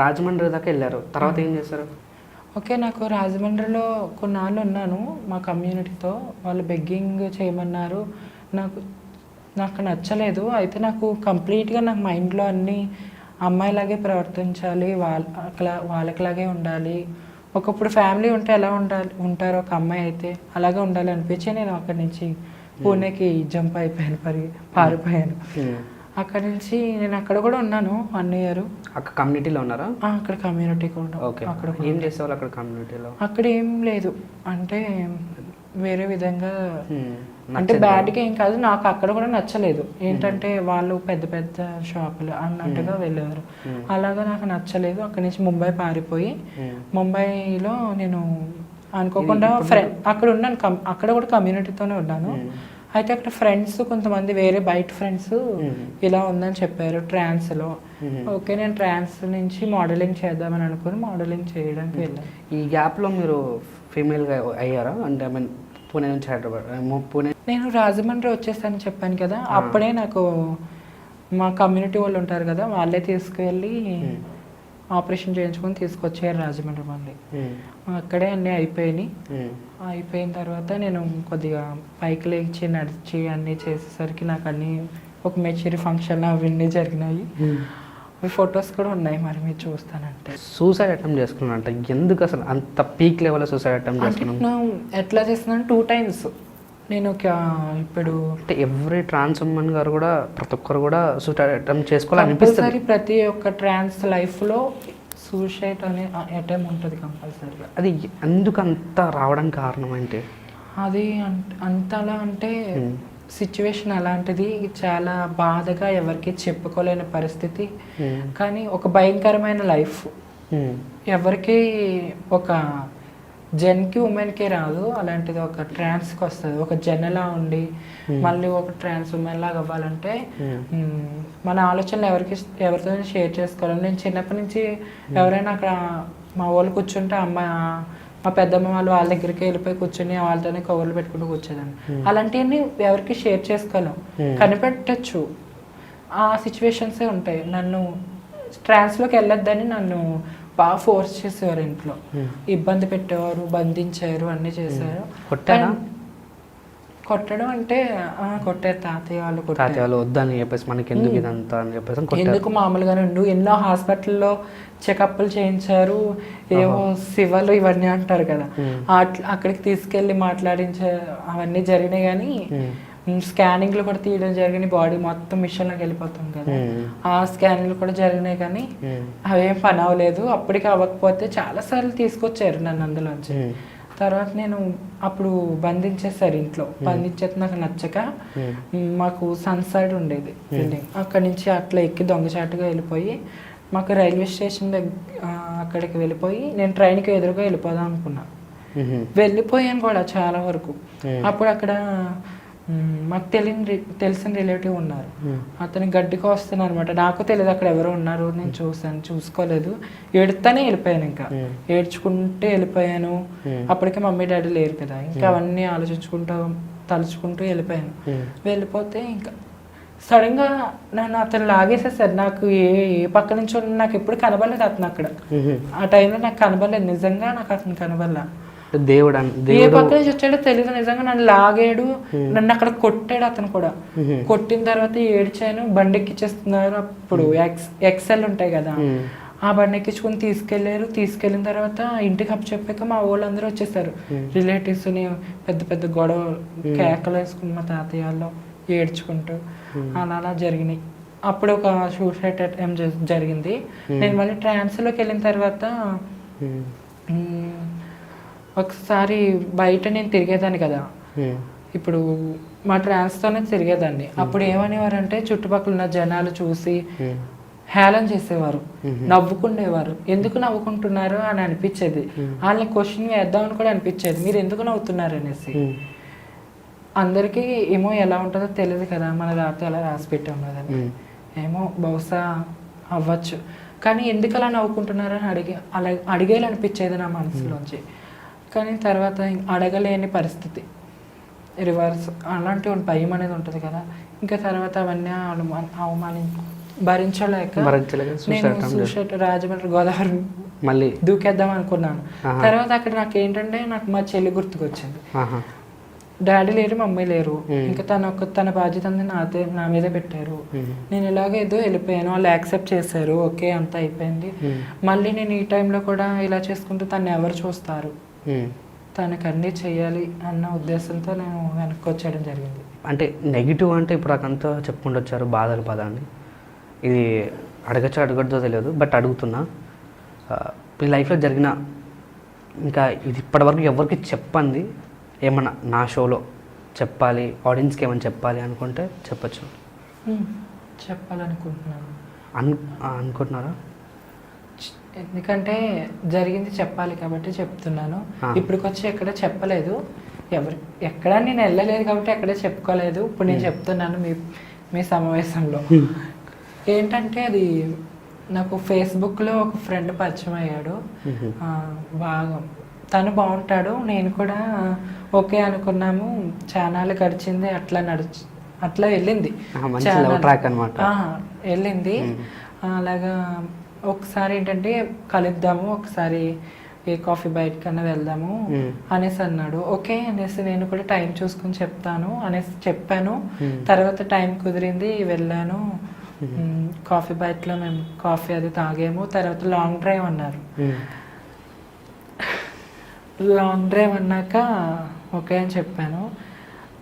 రాజమండ్రి దాకా వెళ్ళారు. తర్వాత ఏం చేశారు? ఓకే నాకు రాజమండ్రిలో కొన్నాళ్ళు ఉన్నాను మా కమ్యూనిటీతో. వాళ్ళు బెగ్గింగ్ చేయమన్నారు. నాకు నాకు నచ్చలేదు. అయితే నాకు కంప్లీట్గా నాకు మైండ్లో అన్నీ అమ్మాయిలాగే ప్రవర్తించాలి వాళ్ళ వాళ్ళకిలాగే ఉండాలి. ఒకప్పుడు ఫ్యామిలీ ఉంటే ఎలా ఉండాలి ఉంటారో ఒక అమ్మాయి అయితే అలాగే ఉండాలి అనిపించి నేను అక్కడి నుంచి పూణేకి జంప్ అయిపోయాను పరిగి పారిపోయాను. అక్కడి నుంచి నేను అక్కడ కూడా ఉన్నాను వన్ ఇయర్ అక్కడ కమ్యూనిటీలో ఉన్నారా? అక్కడ కమ్యూనిటీ కూడా ఓకే. అక్కడ ఏం చేసేవాళ్ళు అక్కడ కమ్యూనిటీలో అక్కడ ఏం లేదు. అంటే వేరే విధంగా. అంటే బ్యాడ్గా ఏం కాదు నాకు అక్కడ కూడా నచ్చలేదు. ఏంటంటే వాళ్ళు పెద్ద పెద్ద షాపులు అన్నట్టుగా వెళ్ళేవారు. అలాగా నాకు నచ్చలేదు. అక్కడి నుంచి ముంబై పారిపోయి. ముంబైలో నేను అనుకోకుండా ఫ్రెండ్ అక్కడ ఉన్నాను. అక్కడ కూడా కమ్యూనిటీతోనే ఉన్నాను. అయితే అక్కడ ఫ్రెండ్స్ కొంతమంది వేరే బయట ఫ్రెండ్స్ ఇలా ఉందని చెప్పారు ట్రాన్స్లో ఓకే నేను ట్రాన్స్ నుంచి మోడలింగ్ చేద్దామని అనుకుని మోడలింగ్ చేయడానికి వెళ్ళాను ఈ గ్యాప్లో మీరు ఫీమేల్గా అయ్యారా? అంటే ఐ మీన్ పూణే నుంచి హైదరాబాద్ పూణే నేను రాజమండ్రి వచ్చేసాను చెప్పాను కదా అప్పుడే నాకు మా కమ్యూనిటీ వాళ్ళు ఉంటారు కదా వాళ్ళే తీసుకువెళ్ళి ఆపరేషన్ చేయించుకొని తీసుకొచ్చారు రాజమండ్రి మళ్ళీ. అక్కడే అన్నీ అయిపోయినాయి. అయిపోయిన తర్వాత నేను కొద్దిగా పైకి లేచి నడిచి అన్నీ చేసేసరికి నాకు అన్నీ ఒక మెచ్యూరి ఫంక్షన్ అవన్నీ జరిగినాయి. అవి ఫొటోస్ కూడా ఉన్నాయి మరి మీరు చూస్తానంటే. సూసైడ్ అటెంప్ట్ చేసుకున్నాను అంటే ఎందుకు అసలు అంత పీక్ లెవెల్లో సూసైడ్ అటెంప్ట్ అంటే చేసుకున్నాను నేను ఎట్లా చేస్తున్నాను? టూ టైమ్స్ నేను ఒక ఇప్పుడు అంటే ఎవ్రీ ట్రాన్స్ ఉమెన్ గారు కూడా ప్రతి ఒక్కరు కూడా సూసైడ్ అటెంప్ట్ చేసుకోవాలనిపిస్తుంది ప్రతి ఒక్క ట్రాన్స్ లైఫ్లో సూసైడ్ అనే అటెంప్ ఉంటుంది కంపల్సరీగా అది ఎందుకు అంత రావడానికి కారణం ఏంటి? అది అంత- అంతలా అంటే సిచ్యువేషన్ అలాంటిది చాలా బాధగా ఎవరికి చెప్పుకోలేని పరిస్థితి. కానీ ఒక భయంకరమైన లైఫ్. ఎవరికి ఒక జెన్కి ఉమెన్కి రాదు అలాంటిది ఒక ట్రాన్స్కి వస్తుంది. ఒక జెన్లా ఉండి మళ్ళీ ఒక ట్రాన్స్ ఉమెన్ లాగా అవ్వాలంటే మన ఆలోచనలు ఎవరికి ఎవరితో షేర్ చేసుకోవాలి. నేను చిన్నప్పటి నుంచి ఎవరైనా అక్కడ మా వాళ్ళు కూర్చుంటే అమ్మ మా పెద్దమ్మ వాళ్ళు వాళ్ళ దగ్గరికి వెళ్ళిపోయి కూర్చుని వాళ్ళతోనే కవర్లు పెట్టుకుంటూ కూర్చోదాన్ని. అలాంటివన్నీ ఎవరికి షేర్ చేసుకోలేం. కనిపెట్టచ్చు. ఆ సిచ్యువేషన్సే ఉంటాయి. నన్ను ట్రాన్స్లోకి వెళ్ళొద్దని నన్ను బాగా ఫోర్స్ చేసేవారు ఇంట్లో. ఇబ్బంది పెట్టేవారు బంధించారు అన్నీ చేశారు? కానీ కొట్టడం అంటే ఆ, కొట్టారు. తాతయ్య వాళ్ళు తాతయ్య వాళ్ళు వద్దని చెప్పేసి మనకి ఎందుకు ఇదంతా అని చెప్పేసి ఎందుకు మామూలుగానే ఉండు? ఎన్నో హాస్పిటల్లో చెకప్లు చేయించారు. ఏవో శివలు ఇవన్నీ అంటారు కదా. అక్కడికి తీసుకెళ్ళి మాట్లాడించే అవన్నీ జరిగినాయి కానీ స్కానింగ్లు కూడా తీయడం జరిగినాయి బాడీ మొత్తం మిషన్లోకి వెళ్ళిపోతుంది కదా. ఆ స్కానింగ్లు కూడా జరిగినాయి కానీ అవేం పని అవ్వలేదు. అప్పటికి అవ్వకపోతే చాలాసార్లు తీసుకొచ్చారు నన్ను అందులోంచి. తర్వాత నేను అప్పుడు బంధించేసారు ఇంట్లో. బంధించేది నాకు నచ్చక మాకు సన్ సైడ్ ఉండేది బిల్డింగ్. అక్కడి నుంచి అట్లా ఎక్కి దొంగచాటుగా వెళ్ళిపోయి మాకు రైల్వే స్టేషన్ దగ్గర అక్కడికి వెళ్ళిపోయి నేను ట్రైన్కి ఎదురుగా వెళ్ళిపోదాం అనుకున్నా. వెళ్ళిపోయాను కూడా చాలా వరకు. అప్పుడు అక్కడ మాకు తెలియని తెలిసిన రిలేటివ్ ఉన్నారు. అతని గడ్డికి వస్తున్నారు అనమాట నాకు తెలియదు అక్కడ ఎవరో ఉన్నారు. నేను చూసాను చూసుకోలేదు. ఏడుతానే వెళ్ళిపోయాను ఇంకా. ఏడ్చుకుంటూ వెళ్ళిపోయాను. అప్పటికే మమ్మీ డాడీ లేరు కదా. ఇంకా అవన్నీ ఆలోచించుకుంటూ తలుచుకుంటూ వెళ్ళిపోయాను. వెళ్ళిపోతే ఇంకా సడన్గా నన్ను అతను లాగేసేసారు. నాకు ఏ ఏ పక్క నుంచి నాకు ఎప్పుడు కనబడలేదు అతను అక్కడ. ఆ టైంలో నాకు కనబడలేదు. నిజంగా నాకు అతను కనబడలా. దేవుడు ఏ దేవుడు పక్క నుంచి వచ్చాడో తెలియదు నిజంగా నన్ను లాగాడు. నన్ను అక్కడ కొట్టాడు అతను కూడా. కొట్టిన తర్వాత ఏడ్చాను. బండి ఎక్కిచ్చేస్తున్నారు. అప్పుడు ఎక్స్ ఎక్సెల్ ఉంటాయి కదా. ఆ బండి ఎక్కించుకుని తీసుకెళ్ళారు. తీసుకెళ్ళిన తర్వాత ఇంటికి అప్పు చెప్పాక మా వాళ్ళందరూ వచ్చేసారు. రిలేటివ్స్ని పెద్ద పెద్ద గొడవ కేకలు వేసుకుని మా తాతయ్య వాళ్ళు ఏడ్చుకుంటూ అలా అలా జరిగినాయి. అప్పుడు ఒక సూసైడ్ అటెంప్ట్ జరిగింది. నేను మళ్ళీ ట్రాన్స్లోకి వెళ్ళిన తర్వాత. ఒకసారి బయట నేను తిరిగేదాన్ని కదా. ఉమ్. ఇప్పుడు మా ట్రాన్స్తోనే తిరిగేదాన్ని. అప్పుడు ఏమనేవారంటే చుట్టుపక్కల ఉన్న జనాలు చూసి ఉమ్. హేళన చేసేవారు. నవ్వుకుండేవారు. ఎందుకు నవ్వుకుంటున్నారు అని అనిపించేది. వాళ్ళని క్వశ్చన్ వేద్దామని కూడా అనిపించేది. మీరు ఎందుకు నవ్వుతున్నారు అనేసి. అందరికీ ఏమో ఎలా ఉంటుందో తెలియదు కదా. మన రాత ఎలా రాసి పెట్టాం ఉమ్. ఏమో బహుశా అవ్వచ్చు. కానీ ఎందుకు అలా నవ్వుకుంటున్నారని అడిగి అలా అడిగేయాలనిపించేది నా మనసులోంచి. కానీ తర్వాత అడగలేని పరిస్థితి రివర్స్ అలాంటి భయం అనేది ఉంటుంది కదా ఇంకా తర్వాత అవన్నీ అవమాని అవమాని భరించలేక నేను. సూసైడ్ రాజమండ్రి గోదావరి మళ్ళీ దూకేద్దాం అనుకున్నాను. తర్వాత అక్కడ నాకు ఏంటంటే నాకు మా చెల్లి గుర్తుకొచ్చింది. డాడీ లేరు మమ్మీ లేరు. ఇంకా తన ఒక తన బాధ్యత నాదే నా మీదే పెట్టారు. నేను ఇలాగ ఏదో వెళ్ళిపోయాను వాళ్ళు యాక్సెప్ట్ చేశారు ఓకే అంతా అయిపోయింది. మళ్ళీ నేను ఈ టైంలో కూడా ఇలా చేసుకుంటే తను ఎవరు చూస్తారు. తనకు అన్నీ చేయాలి అన్న ఉద్దేశంతో నేను వెనక్కి వచ్చేయడం జరిగింది. అంటే నెగిటివ్ అంటే ఇప్పుడు అకంతా చెప్పుకుంటూ వచ్చారు బాధలు పదాన్ని ఇది అడగచ్చో అడగద్దో తెలియదు బట్ అడుగుతున్నా. మీ లైఫ్లో జరిగిన ఇంకా ఇది ఇప్పటివరకు ఎవరికి చెప్పండి ఏమన్నా నా షోలో చెప్పాలి ఆడియన్స్కి ఏమైనా చెప్పాలి అనుకుంటే చెప్పచ్చు. చెప్పాలనుకుంటున్నాను. అను అనుకుంటున్నారా? ఎందుకంటే జరిగింది చెప్పాలి కాబట్టి చెప్తున్నాను. ఇప్పటికొచ్చి ఎక్కడ చెప్పలేదు. ఎవరు ఎక్కడ నేను వెళ్ళలేదు కాబట్టి ఎక్కడ చెప్పుకోలేదు. ఇప్పుడు నేను చెప్తున్నాను మీ మీ సమావేశంలో. ఏంటంటే అది నాకు ఫేస్బుక్లో ఒక ఫ్రెండ్ పరిచయం అయ్యాడు. బాగా తను బాగుంటాడు. నేను కూడా ఓకే అనుకున్నాము. చానాలు గడిచింది. అట్లా నడిచి అట్లా వెళ్ళింది. వెళ్ళింది. అలాగా ఒకసారి ఏంటంటే కలుద్దాము ఒకసారి ఏ కాఫీ బయటకన్నా వెళ్దాము మ్మ్. అనేసి అన్నాడు. ఓకే అనేసి నేను కూడా టైం చూసుకుని చెప్తాను అనేసి చెప్పాను. తర్వాత టైం కుదిరింది వెళ్ళాను. కాఫీ బయటలో మేము కాఫీ అది తాగాము. తర్వాత లాంగ్ డ్రైవ్ అన్నారు. లాంగ్ డ్రైవ్ అన్నాక ఓకే అని చెప్పాను.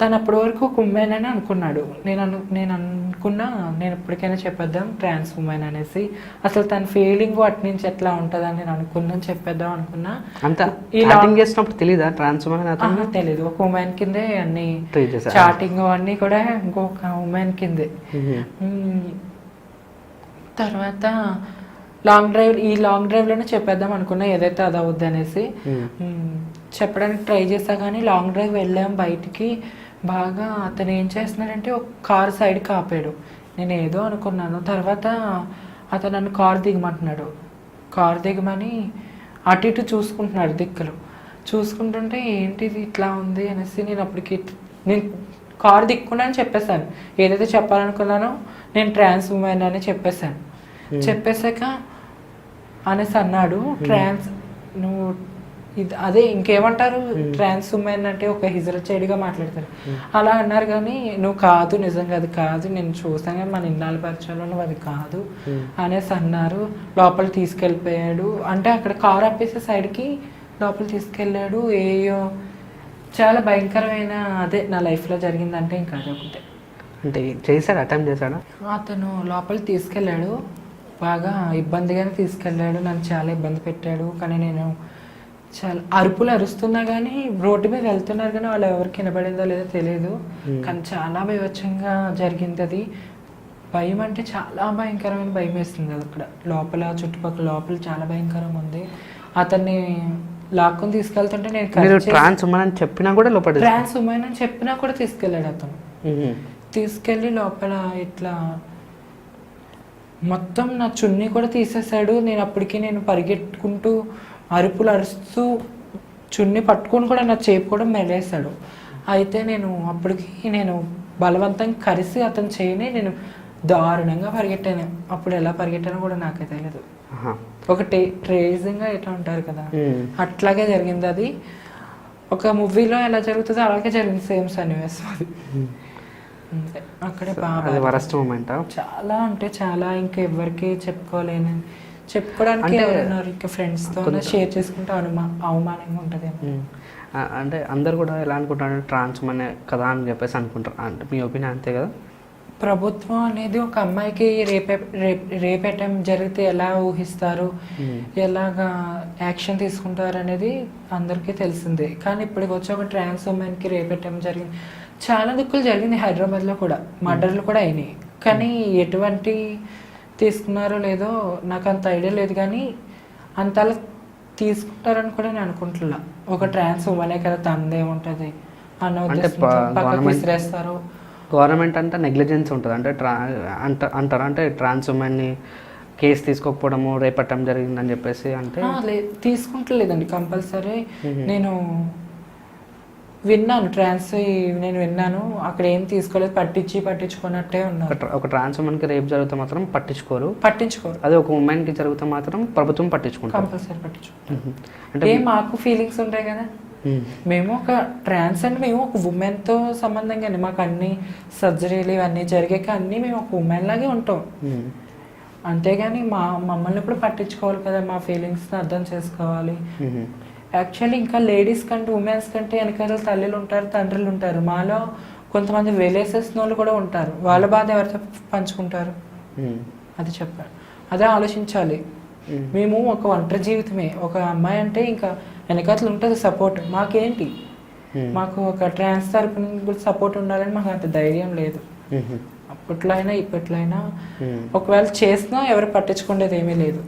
తను అప్పటి వరకు ఒక ఉమెన్ అని అనుకున్నాడు. నేను అను నేను అనుకున్నా నేను ఎప్పటికైనా చెప్పేద్దాం ట్రాన్స్ ఉమెన్ అనేసి. అసలు తన ఫీలింగ్ అటు నుంచి ఎట్లా ఉంటుందని నేను అనుకున్నాను చెప్పేద్దాం అనుకున్నా. అంత ఈ చాటింగ్ చేసినప్పుడు తెలీదా? ట్రాన్స్ఫర్ అతను? ఆహా, తెలీదు. ఒక ఉమెన్ కిందే అన్ని చాటింగ్ అన్నీ కూడా ఇంకొక ఉమెన్ కిందే. తర్వాత లాంగ్ డ్రైవ్ ఈ లాంగ్ డ్రైవ్లోనే చెప్పేద్దాం అనుకున్నా ఏదైతే అది అవుద్ది అనేసి. చెప్పడానికి ట్రై చేసా కానీ లాంగ్ డ్రైవ్ వెళ్ళాం బయటికి. బాగా అతను ఏం చేస్తున్నాడంటే ఒక కార్ సైడ్కి ఆపాడు నేను ఏదో అనుకున్నాను. తర్వాత అతను నన్ను కార్ దిగమంటున్నాడు. కార్ దిగమని అటు ఇటు చూసుకుంటున్నాడు దిక్కులు. చూసుకుంటుంటే ఏంటిది ఇట్లా ఉంది అనేసి నేను అప్పటికి నేను కార్ దిక్కుండా అని చెప్పేశాను. ఏదైతే చెప్పాలనుకున్నానో నేను ట్రాన్స్ ఉమెన్ అని చెప్పేశాను. చెప్పేశాక అనేసి అన్నాడు ట్రాన్స్ నువ్వు ఇది అదే ఇంకేమంటారు? ట్రాన్స్ ఉమెన్ అంటే ఒక హిజర చెడిగా మాట్లాడతారు. అలా అన్నారు కానీ నువ్వు కాదు నిజంగా అది కాదు నేను చూసాను కానీ మన ఇన్నాళ్ళ పరిచయంలో నువ్వు అది కాదు అనేసి అన్నారు. లోపల తీసుకెళ్ళిపోయాడు. అంటే అక్కడ కార్ ఆపేసే సైడ్కి లోపల తీసుకెళ్ళాడు. ఏయో చాలా భయంకరమైన అదే నా లైఫ్లో జరిగిందంటే ఇంకా అదే ఒకటే. అంటే చేశాడు? అటెంప్ట్ చేశాడా? అతను లోపలికి తీసుకెళ్ళాడు. బాగా ఇబ్బందిగానే తీసుకెళ్ళాడు. నన్ను చాలా ఇబ్బంది పెట్టాడు. కానీ నేను చాలా అరుపులు అరుస్తున్నా కానీ రోడ్డు మీద వెళ్తున్నారు కానీ వాళ్ళు ఎవరికి వినబడిందో లేదో తెలియదు కానీ చాలా భయవచ్చంగా జరిగింది అది. భయం అంటే చాలా భయంకరమైన భయం వేస్తుంది అది అక్కడ. లోపల చుట్టుపక్కల లోపల చాలా భయంకరంగా ఉంది. అతన్ని లాక్కొని తీసుకెళ్తుంటే నేను ట్రాన్స్ ఉమ్మని చెప్పినా కూడా లోపల ట్రాన్స్ ఉమెన్ అని చెప్పినా కూడా తీసుకెళ్ళాడు అతను. తీసుకెళ్ళి లోపల ఇట్లా మొత్తం నా చున్నీ కూడా తీసేశాడు. నేను అప్పటికి నేను పరిగెట్టుకుంటూ అరుపులు అరుస్తూ చున్నీ పట్టుకొని కూడా నా చేపు కూడా మెలేశాడు. అయితే నేను అప్పటికి నేను బలవంతంగా కరిసి అతను చేయని నేను దారుణంగా పరిగెట్టాను. అప్పుడు ఎలా పరిగెట్టానో కూడా నాకే తెలియదు. ఒక టే ట్రేజింగ్గా ఎట్లా ఉంటారు కదా. అట్లాగే జరిగింది అది. ఒక మూవీలో ఎలా జరుగుతుందో అలాగే జరిగింది సేమ్ సన్నివేశం అది. అక్కడే బాగా చాలా అంటే చాలా ఇంకా ఎవరికి చెప్పుకోలేను చెప్పుకోవడానికి ఎవరున్నారు ఇంకా ఫ్రెండ్స్తో షేర్ చేసుకుంటే అనుమా అవమానంగా ఉంటుందేమో. అంటే అందరు కూడా ఎలా అనుకుంటారు ట్రాన్స్ అనే కదా అని చెప్పేసి అనుకుంటారు. అంటే మీ ఒపీనియన్ అంతే కదా? ప్రభుత్వం అనేది ఒక అమ్మాయికి రేపే రేప్ రేప్ అటెంప్ట్ జరిగితే ఎలా ఊహిస్తారు ఎలాగా యాక్షన్ తీసుకుంటారు అనేది అందరికీ తెలిసిందే. కానీ ఇప్పటికి వచ్చి ఒక ట్రాన్స్ ఉమెన్కి రేప్ అటెంప్ట్ జరిగింది చాలా దుక్కులు జరిగింది హైదరాబాద్లో కూడా. మర్డర్లు కూడా అయినాయి. కానీ ఎటువంటి తీసుకున్నారో లేదో నాకు అంత ఐడియా లేదు కానీ అంతలా తీసుకుంటారని కూడా నేను అనుకుంటున్నా. ఒక ట్రాన్స్ ఉమెనే కదా తనదేముంటుంది అన్న అంటే ఉద్దేశంతో పక్కకి విసిరేస్తారు. గవర్నమెంట్ అంటే నెగ్లిజెన్స్ ఉంటుంది. అంటే ట్రా అంట అంటారు? అంటే ట్రాన్స్ ఉమెన్ని కేసు తీసుకోకపోవడము రేపట్టం జరిగిందని చెప్పేసి అంటే తీసుకుంటలేదండి కంపల్సరీ. నేను విన్నాను ట్రాన్స్ నేను విన్నాను. అక్కడ ఏం తీసుకోలేదు పట్టించి పట్టించుకున్నట్టే ఉన్నారు. ఒక ట్రాన్స్ ఉమెన్కి రేప్ జరిగితే మాత్రం పట్టించుకోరు. పట్టించుకోరు. అదే ఒక ఉమెన్కి జరిగితే మాత్రం ప్రభుత్వం పట్టించుకుంటారు కంపల్సరీ పట్టించుకోరు మ్మ్. అంటే మాకు ఫీలింగ్స్ ఉంటాయి కదా? మ్మ్. ఒక ట్రాన్స్ అంటే మేము ఒక ఉమెన్తో సంబంధం కానీ మాకు అన్ని సర్జరీలు ఇవన్నీ జరిగాక అన్నీ మేము ఒక ఉమెన్ లాగే ఉంటాం. అంతేగాని మా మమ్మల్ని ఇప్పుడు పట్టించుకోవాలి కదా మా ఫీలింగ్స్ని అర్థం చేసుకోవాలి. యాక్చువల్లీ ఇంకా లేడీస్ కంటే ఉమెన్స్ కంటే వెనకాల తల్లులు ఉంటారు తండ్రులు ఉంటారు. మాలో కొంతమంది వెలేసేసిన వాళ్ళు కూడా ఉంటారు. వాళ్ళ బాధ ఎవరితో పంచుకుంటారు? మ్మ్. అది చెప్పారు అదే ఆలోచించాలి. మ్మ్. మేము ఒక ఒంటరి జీవితమే. ఒక అమ్మాయి అంటే ఇంకా వెనకాతలు ఉంటుంది సపోర్ట్ మాకేంటి. మాకు ఒక ట్రాన్స్ తరపున సపోర్ట్ ఉండాలని మాకు అంత ధైర్యం లేదు. అప్పట్లో అయినా ఇప్పట్లో అయినా. ఒకవేళ చేసినా ఎవరు పట్టించుకునేది ఏమీ లేదు.